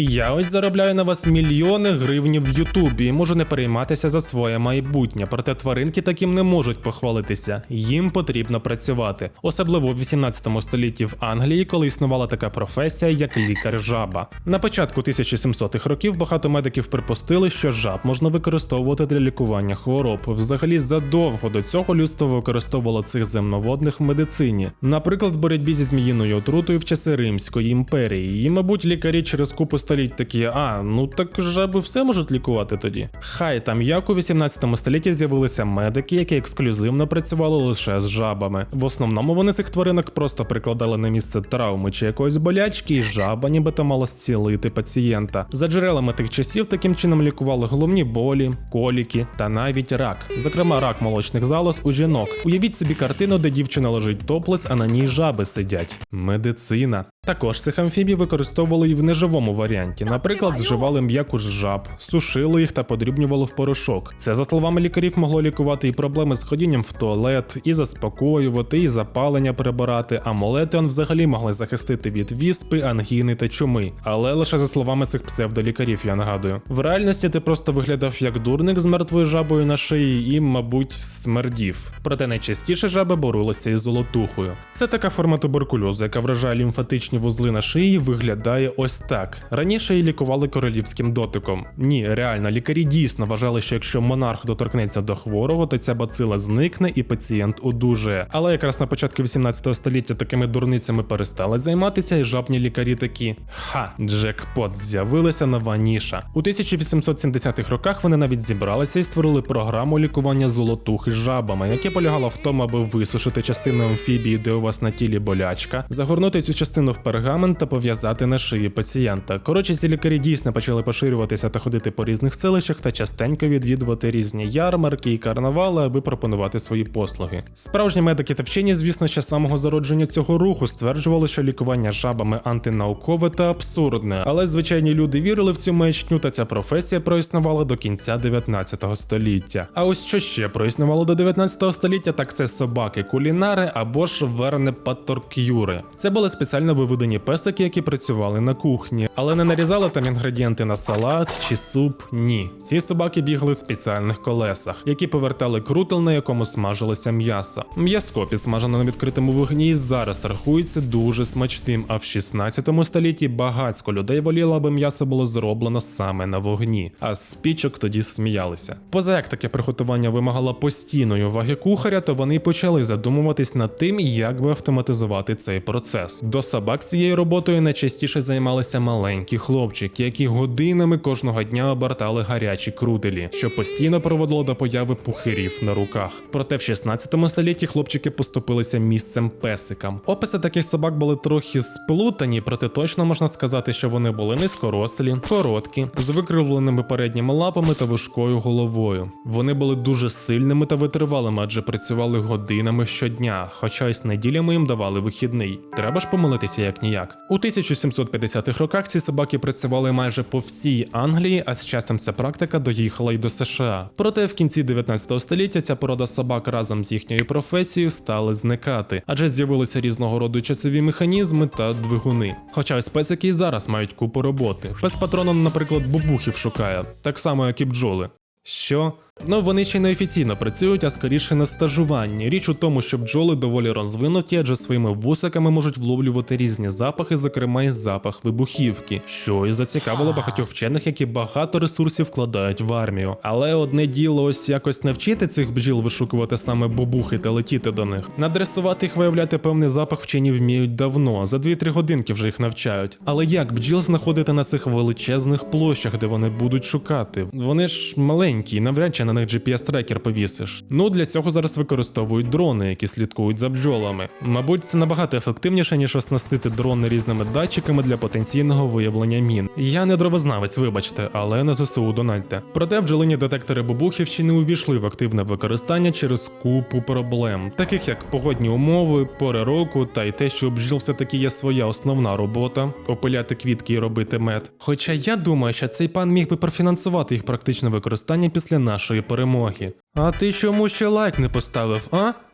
Я ось заробляю на вас мільйони гривнів в Ютубі і можу не перейматися за своє майбутнє. Проте тваринки таким не можуть похвалитися. Їм потрібно працювати, особливо в 18 столітті в Англії, коли існувала така професія, як лікар-жаба. На початку 1700-х років багато медиків припустили, що жаб можна використовувати для лікування хвороб. Взагалі, задовго до цього людство використовувало цих земноводних в медицині, наприклад, в боротьбі зі зміїною отрутою в часи Римської імперії. І, мабуть, лікарі через купу століть такі, а ну так жаби все можуть лікувати тоді. Хай там як у 18 столітті з'явилися медики, які ексклюзивно працювали лише з жабами. В основному вони цих тваринок просто прикладали на місце травми чи якоїсь болячки, і жаба нібито мала зцілити пацієнта. За джерелами тих часів таким чином лікували головні болі, коліки та навіть рак, зокрема рак молочних залоз у жінок. Уявіть собі картину, де дівчина лежить топлес, а на ній жаби сидять. Медицина. Також цих амфібій використовували і в неживому варіанті. Наприклад, вживали м'яку з жаб, сушили їх та подрібнювали в порошок. Це, за словами лікарів, могло лікувати і проблеми з ходінням в туалет, і заспокоювати, і запалення прибирати. Амулети он взагалі могли захистити від віспи, ангіни та чуми. Але лише за словами цих псевдолікарів, я нагадую. В реальності ти просто виглядав як дурник з мертвою жабою на шиї і, мабуть, смердів. Проте найчастіше жаби боролися із золотухою. Це така форма туберкульозу, яка вражає лімфатичні вузли на шиї, виглядає ось так. Раніше її лікували королівським дотиком. Ні, реально, лікарі дійсно вважали, що якщо монарх доторкнеться до хворого, то ця бацила зникне і пацієнт одужає. Але якраз на початку 18 століття такими дурницями перестали займатися, і жабні лікарі такі: ха, джекпот, з'явилася нова ніша. У 1870-х роках вони навіть зібралися і створили програму лікування золотухи жабами, яке полягало в тому, аби висушити частину амфібії, де у вас на тілі болячка, загорнути цю частину в пергамент та пов'язати на шиї пацієнта. Коротше, ці лікарі дійсно почали поширюватися та ходити по різних селищах та частенько відвідувати різні ярмарки і карнавали, аби пропонувати свої послуги. Справжні медики та вчені, звісно, ще самого зародження цього руху стверджували, що лікування жабами антинаукове та абсурдне, але звичайні люди вірили в цю маячню, та ця професія проіснувала до кінця 19 століття. А ось що ще проіснувало до 19 століття, так це собаки кулінари або ж верне паторк'юри. Це були спеціально виведені песики, які працювали на кухні, але не нарізали там інгредієнти на салат чи суп. Ні. Ці собаки бігли в спеціальних колесах, які повертали крутел, на якому смажилося м'ясо. М'яско підсмажене на відкритому вогні зараз рахується дуже смачним. А в 16 столітті багацько людей воліло, аби м'ясо було зроблено саме на вогні. А з спічок тоді сміялися. Поза як таке приготування вимагало постійної уваги кухаря, то вони почали задумуватись над тим, як би автоматизувати цей процес. До собак цією роботою найчастіше займалися маленькі хлопчики, які годинами кожного дня обертали гарячі крутелі, що постійно проводило до появи пухирів на руках. Проте в 16 столітті хлопчики поступилися місцем песикам. Описи таких собак були трохи сплутані, проте точно можна сказати, що вони були низькорослі, короткі, з викривленими передніми лапами та вужкою головою. Вони були дуже сильними та витривалими, адже працювали годинами щодня, хоча й з неділями їм давали вихідний. Треба ж помилитися як ніяк. У 1750-х роках ці собаки працювали майже по всій Англії, а з часом ця практика доїхала й до США. Проте в кінці 19 століття ця порода собак разом з їхньою професією стали зникати, адже з'явилися різного роду часові механізми та двигуни. Хоча ось песики і зараз мають купу роботи. Пес патроном, наприклад, бубухів шукає, так само як і бджоли. Що? Ну вони ще не офіційно працюють, а скоріше на стажуванні. Річ у тому, що бджоли доволі розвинуті, адже своїми вусиками можуть вловлювати різні запахи, зокрема і запах вибухівки, що і зацікавило багатьох вчених, які багато ресурсів вкладають в армію. Але одне діло ось якось навчити цих бджіл вишукувати саме бубухи та летіти до них. Надресувати їх виявляти певний запах вчені вміють давно, за 2-3 годинки вже їх навчають. Але як бджіл знаходити на цих величезних площах, де вони будуть шукати? Вони ж маленькі, навряд чи на них GPS-трекер повісиш. Ну для цього зараз використовують дрони, які слідкують за бджолами. Мабуть, це набагато ефективніше, ніж оснастити дрони різними датчиками для потенційного виявлення мін. Я не дровознавець, вибачте, але на ЗСУ дональте. Проте бджолині детектори бубухів ще не увійшли в активне використання через купу проблем, таких як погодні умови, пори року та й те, що бджіл все-таки є своя основна робота опиляти квітки і робити мед. Хоча я думаю, що цей пан міг би профінансувати їх практичне використання після нашої перемоги. А ти чому ще лайк не поставив, а?